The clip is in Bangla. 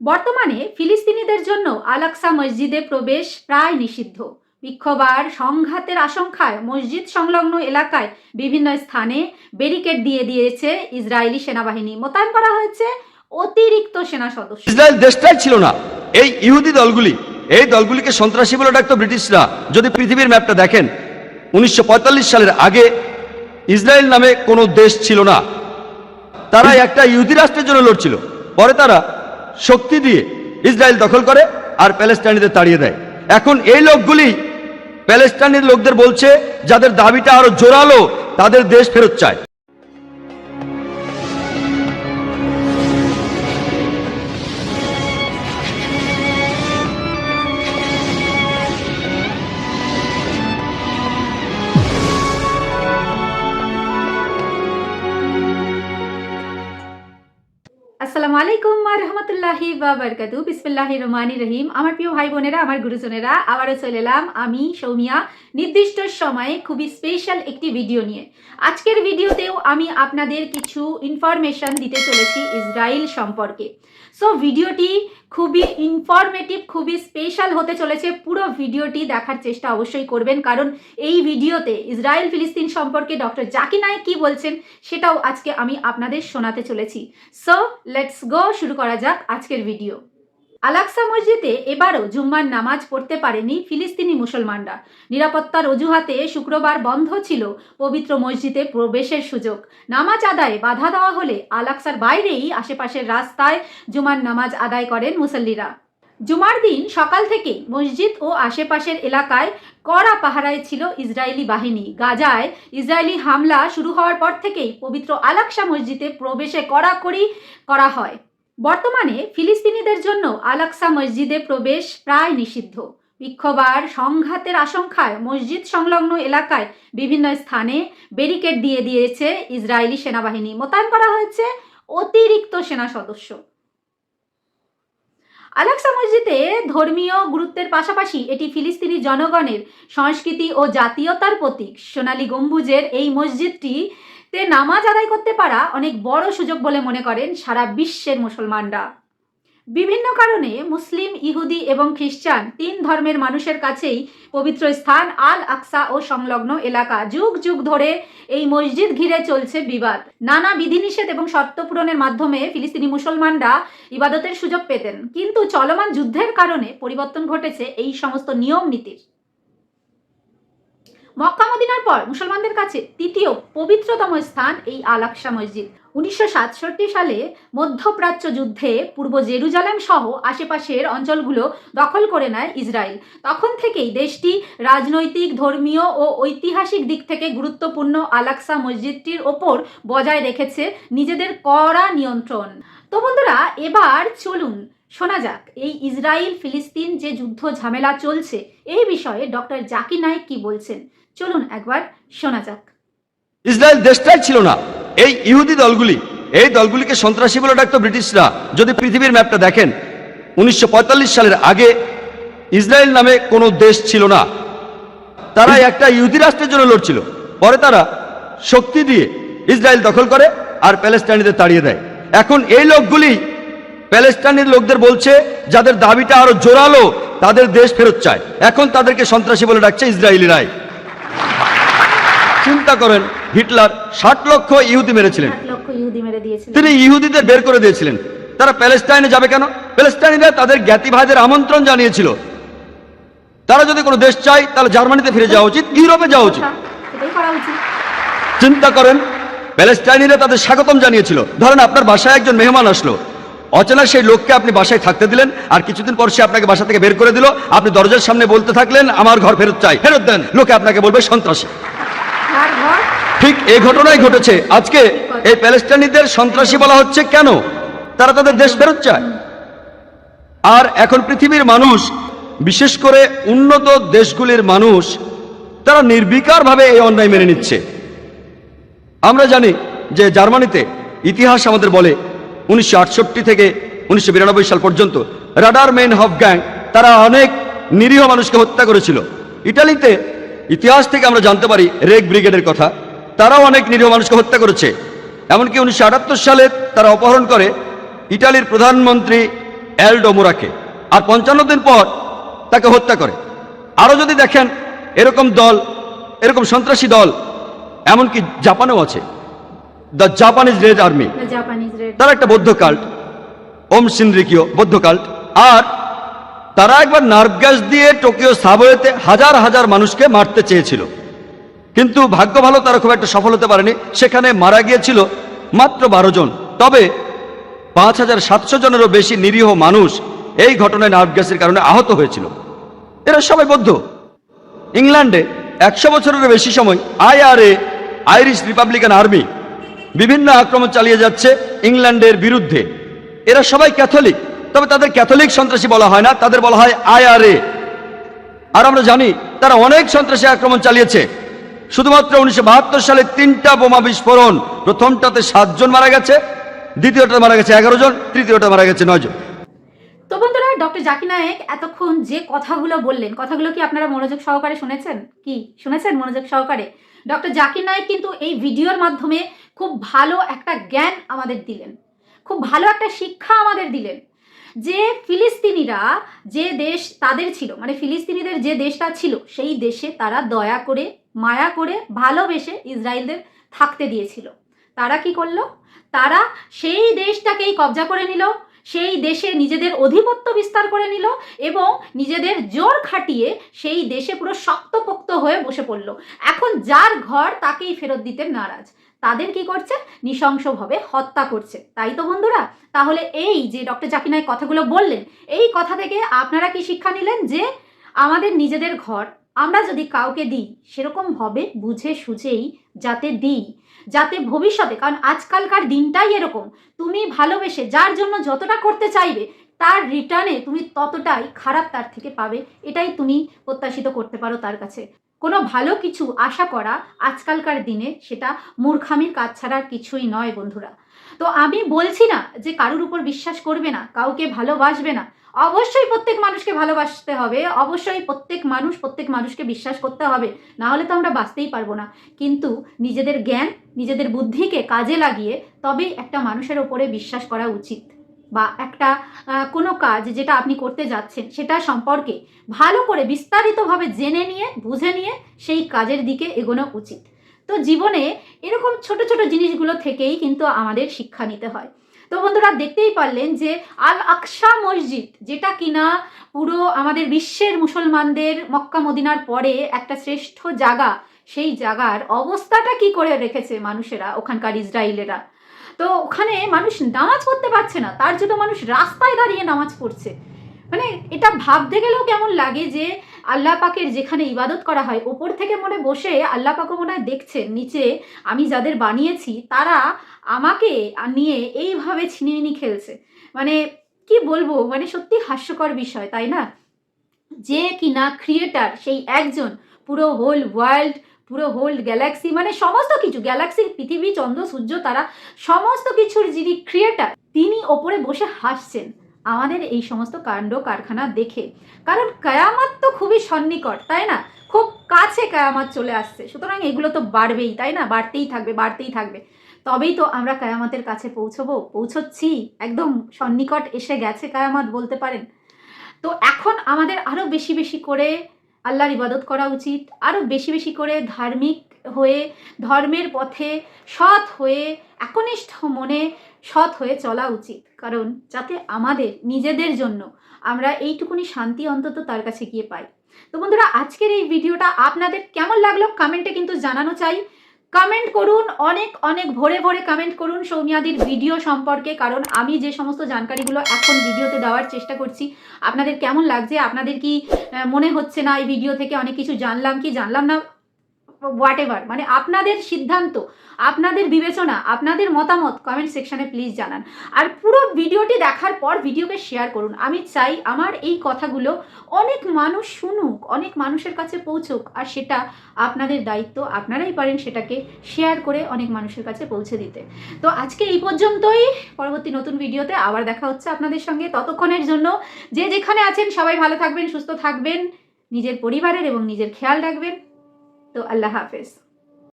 বর্তমানে ফিলিস্তিনিদের জন্য আলাক্সা মসজিদে প্রবেশ প্রায় নিষিদ্ধ। বিক্ষোভ আর সংঘাতের আশঙ্কায় মসজিদ সংলগ্ন এলাকায় বিভিন্ন স্থানে ব্যারিকেড দিয়ে দিয়েছে ইসরায়েলি সেনাবাহিনী। মোতায়েন করা হয়েছে অতিরিক্ত সেনা সদস্য। ইসরায়েল দেশটাই ছিল না। এই ইহুদি দলগুলি এই দলগুলিকে সন্ত্রাসী বলে ডাকতো ব্রিটিশরা। যদি পৃথিবীর ম্যাপটা দেখেন উনিশশো পঁয়তাল্লিশ সালের আগে ইসরায়েল নামে কোনো দেশ ছিল না। তারা একটা ইহুদি রাষ্ট্রের জন্য লড়ছিল। পরে তারা শক্তি দিয়ে ইসরায়েল দখল করে আর প্যালেস্টাইনিদের তাড়িয়ে দেয়। এখন এই লোকগুলি প্যালেস্টাইনের লোকদের বলছে, যাদের দাবিটা আরও জোরালো, তাদের দেশ ফেরত চায়। আসসালামু আলাইকুম রহমতুল্লাহি বাবরকাতু বিসমিল্লাহি রহমানি রহিম। আমার প্রিয় ভাই বোনেরা, আমার গুরুজনেরা, আবারও চলে এলাম আমি, সৌমিয়া। নির্দিষ্ট সময়ে খুবই স্পেশাল একটি ভিডিও নিয়ে। আজকের ভিডিওতেও আমি আপনাদের কিছু ইনফরমেশন দিতে চলেছি ইসরায়েল সম্পর্কে। সো ভিডিওটি খুবই ইনফরমেটিভ খুবই স্পেশাল হতে চলেছে পুরো ভিডিওটি দেখার চেষ্টা অবশ্যই করবেন কারণ এই ভিডিওতে ইসরায়েল ফিলিস্তিন সম্পর্কে ডক্টর জাকি নায়ক কী বলছেন সেটাও আজকে আমি আপনাদের শোনাতে চলেছি সো লেটস গো শুরু করা যাক আজকের ভিডিও আলাক্সা মসজিদে এবারও জুম্মার নামাজ পড়তে পারেনি ফিলিস্তিনি মুসলমানরা। নিরাপত্তার অজুহাতে শুক্রবার বন্ধ ছিল পবিত্র মসজিদে প্রবেশের সুযোগ। নামাজ আদায়ে বাধা দেওয়া হলে আলাক্সার বাইরেই আশেপাশের রাস্তায় জুমার নামাজ আদায় করেন মুসল্লিরা। জুমার দিন সকাল থেকেই মসজিদ ও আশেপাশের এলাকায় কড়া পাহারায় ছিল ইসরায়েলি বাহিনী। গাজায় ইসরায়েলি হামলা শুরু হওয়ার পর থেকেই পবিত্র আলাক্সা মসজিদে প্রবেশে কড়াকড়ি করা হয়। বর্তমানে ফিলিস্তিনিদের জন্য আলাক্সা মসজিদে প্রবেশ প্রায় নিষিদ্ধ। বিক্ষোভ আর সংঘাতের আশঙ্কায় মসজিদ সংলগ্ন এলাকায় বিভিন্ন স্থানে ব্যারিকেড দিয়ে দিয়েছে ইসরায়েলি সেনাবাহিনী। মোতায়েন করা হয়েছে অতিরিক্ত সেনা সদস্য। আলাক্সা মসজিদে ধর্মীয় গুরুত্বের পাশাপাশি এটি ফিলিস্তিনি জনগণের সংস্কৃতি ও জাতীয়তার প্রতীক। সোনালী গম্বুজের এই মসজিদটি তে নামাজ আদায় করতে পারা অনেক বড় সুযোগ বলে মনে করেন সারা বিশ্বের মুসলমানরা। বিভিন্ন কারণে মুসলিম, ইহুদি এবং খ্রিস্টান তিন ধর্মের মানুষের কাছেই পবিত্র স্থান আল আকসা ও সংলগ্ন এলাকা। যুগ যুগ ধরে এই মসজিদ ঘিরে চলছে বিবাদ। নানা বিধিনিষেধ এবং শর্ত পূরণের মাধ্যমে ফিলিস্তিনি মুসলমানরা ইবাদতের সুযোগ পেতেন। কিন্তু চলমান যুদ্ধের কারণে পরিবর্তন ঘটেছে এই সমস্ত নিয়ম নীতির। মক্কা মদিনার পর মুসলমানদের কাছে তৃতীয় পবিত্রতম স্থান এই আল আকসা মসজিদ। উনিশশো সাতষট্টি সালে মধ্যপ্রাচ্য যুদ্ধে পূর্ব জেরুজালেম সহ আশেপাশের অঞ্চলগুলো দখল করে নেয় ইসরায়েল। তখন থেকেই দেশটি রাজনৈতিক, ধর্মীয় ও ঐতিহাসিক দিক থেকে গুরুত্বপূর্ণ আলাক্সা মসজিদটির ওপর বজায় রেখেছে নিজেদের কড়া নিয়ন্ত্রণ। তো বন্ধুরা, এবার চলুন শোনা যাক এই ইসরায়েল ফিলিস্তিন যে যুদ্ধ ঝামেলা চলছে, এই বিষয়ে ডক্টর জাকির নায়েক কি বলছেন? চলুন একবার শোনা যাক। ইসরায়েল দেশটাই ছিল না। এই ইহুদি দলগুলি, এই দলগুলিকে সন্ত্রাসী বলে ডাকতো ব্রিটিশরা। যদি পৃথিবীর ম্যাপটা দেখেন, উনিশশো পঁয়তাল্লিশ সালের আগে ইসরায়েল নামে কোনো দেশ ছিল না। তারা একটা ইহুদি রাষ্ট্রের জন্য লড়ছিল। পরে তারা শক্তি দিয়ে ইসরায়েল দখল করে আর প্যালেস্টাইনিদের তাড়িয়ে দেয়। এখন এই লোকগুলি প্যালেস্টাইনের লোকদের বলছে, যাদের দাবিটা আরও জোরালো, তাদের দেশ ফেরত চায়। এখন তাদেরকে সন্ত্রাসী বলে ডাকছে ইসরায়েলিরাই। চিন্তা করেন হিটলার ষাট লক্ষ ইহুদি মেরেছিলেন। তিনি ইহুদিদের বের করে দিয়েছিলেন। তারা প্যালেস্টাইনে যাবে কেন? প্যালেস্টাইনিরা তাদের জ্ঞাতি ভাইদের আমন্ত্রণ জানিয়েছিল। তারা যদি কোনো দেশ চায় তাহলে জার্মানিতে ফিরে যাওয়া উচিত ইউরোপে যাওয়া উচিত। আচ্ছা, উচিত। চিন্তা করেন প্যালেস্টাইনিরা তাদের স্বাগতম জানিয়েছিল। ধরেন আপনার বাসায় একজন মেহমান আসলো। অচেনা সেই লোককে আপনি বাসায় থাকতে দিলেন আর কিছুদিন পর সে আপনাকে বাসা থেকে বের করে দিল। আপনি দরজার সামনে বলতে থাকলেন আমার ঘর ফেরত চাই ফেরত দেন। লোকে আপনাকে বলবে সন্ত্রাসী। ঠিক এই ঘটনাই ঘটেছে। আজকে এই প্যালেস্টাইনিদের সন্ত্রাসী বলা হচ্ছে কেন? তারা তাদের দেশ ফেরত চায়। আর এখন পৃথিবীর মানুষ, বিশেষ করে উন্নত দেশগুলির মানুষ, তারা নির্বিকারভাবে এই অন্যায় মেনে নিচ্ছে। আমরা জানি যে জার্মানিতে ইতিহাস আমাদের বলে, উনিশশো আটষট্টি থেকে উনিশশো বিরানব্বই সাল পর্যন্ত রাডার মেন হফ গ্যাং তারা অনেক নিরীহ মানুষকে হত্যা করেছিল। ইটালিতে ইতিহাস থেকে আমরা জানতে পারি রেক ব্রিগেডের কথা। তারাও অনেক নিরীহ মানুষকে হত্যা করেছে। এমনকি উনিশশো আটাত্তর সালে তারা অপহরণ করে ইটালির প্রধানমন্ত্রী এল ডোমোরাকে আর পঞ্চান্ন দিন পর তাকে হত্যা করে। আরও যদি দেখেন এরকম দল এরকম সন্ত্রাসী দল এমনকি জাপানেও আছে। The Japanese red army. তারা একটা বৌদ্ধ কাল্ট। ওম সিনরিকিও বৌদ্ধ কাল্ট। আর তারা একবার নার্ভ গ্যাস দিয়ে টোকিও সাবওয়েতে হাজার হাজার মানুষকে মারতে চেয়েছিল। কিন্তু ভাগ্য ভালো, তারা খুব একটা সফল হতে পারেনি। সেখানে মারা গিয়েছিল মাত্র বারো জন। তবে পাঁচ হাজার সাতশো জনেরও বেশি নিরীহ মানুষ এই ঘটনায় নার্ভ গ্যাসের কারণে আহত হয়েছিল। এরা সবাই বৌদ্ধ। ইংল্যান্ডে একশো বছরের বেশি সময় আইআরএ, আইরিশ রিপাবলিকান আর্মি বিভিন্ন আক্রমণ চালিয়ে যাচ্ছে ইংল্যান্ডের বিরুদ্ধে। এরা সবাই ক্যাথলিক, তবে তাদের ক্যাথলিক সন্ত্রাসী বলা হয় না, তাদের বলা হয় আইআরএ। আর আমরা জানি, তারা অনেক সন্ত্রাসী আক্রমণ চালিয়েছে। শুধুমাত্র উনিশশো বাহাত্তর সালে তিনটা বোমা বিস্ফোরণ। প্রথমটাতে সাতজন মারা গেছে, দ্বিতীয়টা মারা গেছে এগারো জন, তৃতীয়টা মারা গেছে নয় জন। তো বন্ধুরা, ডক্টর জাকির নায়েক, এতক্ষণ যে কথাগুলো বললেন, কথাগুলো কি আপনারা মনোযোগ সহকারে শুনেছেন? কি? শুনেছেন মনোযোগ সহকারে? ডক্টর জাকির নায়েক কিন্তু এই ভিডিওর মাধ্যমে খুব ভালো একটা জ্ঞান আমাদের দিলেন। খুব ভালো একটা শিক্ষা আমাদের দিলেন যে ফিলিস্তিনিরা যে দেশ তাদের ছিল মানে ফিলিস্তিনিদের যে দেশটা ছিল, সেই দেশে তারা দয়া করে মায়া করে ভালোবেসে ইসরায়েলদের থাকতে দিয়েছিল। তারা কি করল? তারা সেই দেশটাকেই কবজা করে নিল, সেই দেশে নিজেদের অধিপত্য বিস্তার করে নিল এবং নিজেদের জোর খাটিয়ে সেই দেশে পুরো শক্তপোক্ত হয়ে বসে পড়ল। এখন যার ঘর তাকেই ফেরত দিতে নারাজ। তাদের কি করছে? নৃশংসভাবে হত্যা করছে। তাই তো বন্ধুরা, তাহলে এই যে ডক্টর জাকিনায় কথাগুলো বললেন, এই কথা থেকে আপনারা কি শিক্ষা নিলেন যে আমাদের নিজেদের ঘর আমরা যদি কাউকে দিই সেরকমভাবে বুঝে সুঝেই যাতে দিই, যাতে ভবিষ্যতে, কারণ আজকালকার দিনটাই এরকম। তুমি ভালোবেসে, যার জন্য যতটা করতে চাইবে, তার রিটার্নে তুমি ততটাই খারাপ তার থেকে পাবে। এটাই তুমি প্রত্যাশিত করতে পারো তার কাছে। কোনো ভালো কিছু আশা করা আজকালকার দিনে, সেটা মূর্খামির কাজ ছাড়া আর কিছুই নয় বন্ধুরা। তো আমি বলছি না যে কারুর উপর বিশ্বাস করবে না, কাউকে ভালোবাসবে না। অবশ্যই প্রত্যেক মানুষকে ভালোবাসতে হবে, অবশ্যই প্রত্যেক মানুষ প্রত্যেক মানুষকে বিশ্বাস করতে হবে, না হলে তো আমরা বাঁচতেই পারব না। কিন্তু নিজেদের জ্ঞান, নিজেদের বুদ্ধিকে কাজে লাগিয়ে তবেই একটা মানুষের ওপরে বিশ্বাস করা উচিত। বা একটা কোনো কাজ যেটা আপনি করতে যাচ্ছেন, সেটা সম্পর্কে ভালো করে বিস্তারিতভাবে জেনে নিয়ে, বুঝে নিয়ে সেই কাজের দিকে এগোনো উচিত। তো জীবনে এরকম ছোট ছোট জিনিসগুলো থেকেই কিন্তু আমাদের শিক্ষা নিতে হয়। তো বন্ধুরা দেখতেই পারলেন যে আল আকসা মসজিদ, যেটা কিনা পুরো আমাদের বিশ্বের মুসলমানদের মক্কা মদিনার পরে একটা শ্রেষ্ঠ জায়গা, সেই জায়গার অবস্থাটা কি করে রেখেছে মানুষেরা, ওখানকার ইসরায়েলেরা? তো ওখানে মানুষ নামাজ পড়তে পারছে না, তার জন্য মানুষ রাস্তায় দাঁড়িয়ে নামাজ পড়ছে। মানে এটা ভাবতে গেলেও কেমন লাগে যে আল্লাহ পাকের যেখানে ইবাদত করা হয়, ওপর থেকে মনে বসে আল্লাহ পাকও মনে হয় দেখছেন নিচে আমি যাদের বানিয়েছি, তারা আমাকে নিয়ে এইভাবে ছিনিমিনি খেলছে। মানে কি বলব মানে সত্যি হাস্যকর বিষয়, তাই না? যে কিনা ক্রিয়েটার সেই একজন, পুরো হোল ওয়ার্ল্ড পুরো হোল গ্যালাক্সি মানে সমস্ত কিছু গ্যালাক্সি পৃথিবী, চন্দ্র, সূর্য, তারা, সমস্ত কিছুর যিনি ক্রিয়েটার তিনি ওপরে বসে হাসছেন। আমাদের এই সমস্ত কাণ্ড কারখানা দেখে। কারণ কায়ামাত তো খুবই সন্নিকট, তাই না? খুব কাছে কায়ামাত চলে আসছে। সুতরাং এগুলো তো বাড়বেই, তাই না? বাড়তেই থাকবে বাড়তেই থাকবে। তবেই তো আমরা কায়ামাতের কাছে পৌঁছবো। পৌঁছচ্ছি, একদম সন্নিকট এসে গেছে কায়ামাত বলতে পারেন। তো এখন আমাদের আরও বেশি বেশি করে আল্লাহর ইবাদত করা উচিত আরও বেশি বেশি করে ধার্মিক হয়ে ধর্মের পথে সৎ হয়ে, একনিষ্ঠ মনে সৎ হয়ে চলা উচিত। কারণ যাতে আমাদের, নিজেদের জন্য আমরা এইটুকুনি শান্তি অন্তত তার কাছে গিয়ে পাই। তো বন্ধুরা, আজকের এই ভিডিওটা আপনাদের কেমন লাগল কমেন্টে কিন্তু জানানো চাই। কমেন্ট করুন, অনেক অনেক ভরে ভরে কমেন্ট করুন সৌমিয়াদির ভিডিও সম্পর্কে, কারণ আমি যে সমস্ত জানকারিগুলো এখন ভিডিওতে দেওয়ার চেষ্টা করছি, আপনাদের কেমন লাগছে? আপনাদের কি মনে হচ্ছে না এই ভিডিও থেকে অনেক কিছু জানলাম কি জানলাম না? হোয়াট এভার মানে আপনাদের সিদ্ধান্ত, আপনাদের বিবেচনা, আপনাদের মতামত কমেন্ট সেকশানে প্লিজ জানান। আর পুরো ভিডিওটি দেখার পর ভিডিওকে শেয়ার করুন। আমি চাই আমার এই কথাগুলো অনেক মানুষ শুনুক, অনেক মানুষের কাছে পৌঁছুক, আর সেটা আপনাদের দায়িত্ব, আপনারাই পারেন সেটাকে শেয়ার করে অনেক মানুষের কাছে পৌঁছে দিতে। তো আজকে এই পর্যন্তই। পরবর্তী নতুন ভিডিওতে আবার দেখা হচ্ছে আপনাদের সঙ্গে। ততক্ষণের জন্য যে যেখানে আছেন সবাই ভালো থাকবেন, সুস্থ থাকবেন, নিজের পরিবারের এবং নিজের খেয়াল রাখবেন। তো আল্লাহ হাফেজ